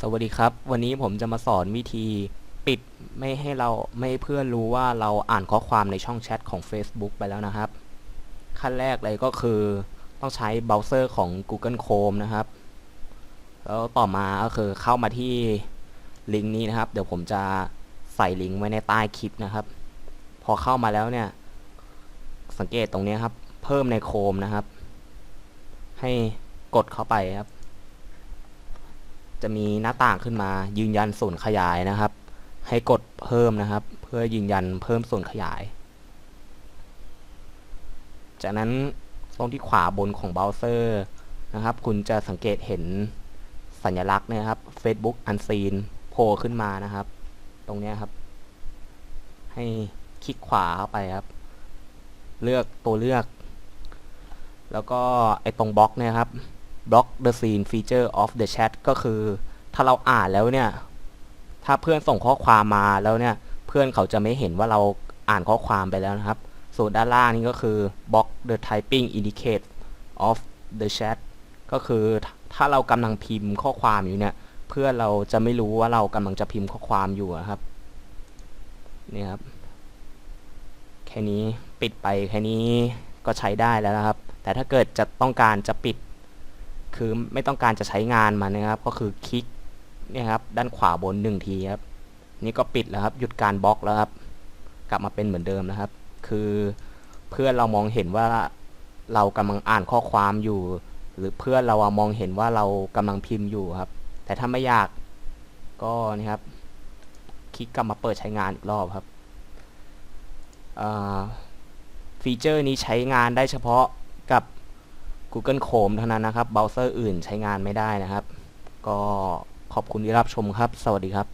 สวัสดีครับ วันนี้ผมจะมาสอนวิธีปิดไม่ให้เราไม่ให้เพื่อนรู้ว่าเราอ่านข้อความในช่องแชทของ Facebook ไปแล้วนะครับ ขั้นแรกเลยก็คือต้องใช้เบราว์เซอร์ของ Google Chrome นะครับ แล้วต่อมาก็คือเข้ามาที่ลิงก์นี้นะครับ เดี๋ยวผมจะใส่ลิงก์ไว้ในใต้คลิปนะครับ พอเข้ามาแล้วเนี่ย สังเกตตรงนี้ครับ เพิ่มใน Chrome นะครับ ให้กดเข้าไปครับ จะมีหน้าต่างขึ้นมา ยืนยันส่วนขยายนะครับ ให้กดเพิ่มนะครับ เพื่อยืนยันเพิ่มส่วนขยาย จากนั้นตรงที่ขวาบนของเบราว์เซอร์นะครับ คุณจะสังเกตเห็นสัญลักษณ์นะครับ Facebook Unseen โผล่ขึ้นมานะครับ ตรงนี้ครับ ให้คลิกขวาเข้าไปครับ เลือกตัวเลือก แล้วก็ไอ้ตรงบล็อกเนี่ยครับ block the scene feature of the chat ก็คือ ถ้าเราอ่านแล้วเนี่ย ถ้าเพื่อนส่งข้อความมาแล้วเนี่ย เพื่อนเขาจะไม่เห็นว่าเราอ่านข้อความไปแล้วนะครับ ส่วนด้านล่างนี่ก็คือ block the typing indicate of the chat ก็คือถ้าเรากำลังพิมพ์ข้อความอยู่เนี่ย เพื่อนเราจะไม่รู้ว่าเรากำลังจะพิมพ์ข้อความอยู่นะครับนี่ครับ แค่นี้ปิดไปแค่นี้ก็ใช้ได้แล้วนะครับ แต่ถ้าเกิดจะต้องการจะปิด คือไม่ต้องการจะใช้งานมันนะครับ ก็คือคลิกเนี่ยครับด้านขวาบนหนึ่งทีครับ นี่ก็ปิดแล้วครับ หยุดการบล็อกแล้วครับ กลับมาเป็นเหมือนเดิมนะครับ คือเพื่อนเรามองเห็นว่าเรากำลังอ่านข้อความอยู่ หรือเพื่อนเรามองเห็นว่าเรากำลังพิมพ์อยู่ครับ แต่ถ้าไม่อยากก็นี่ครับ คลิกกลับมาเปิดใช้งานอีกรอบครับฟีเจอร์นี้ใช้งานได้เฉพาะกับ Google Chrome เท่านั้นนะครับเบราว์เซอร์อื่นใช้งานไม่ได้นะครับ ก็ขอบคุณที่รับชมครับ สวัสดีครับ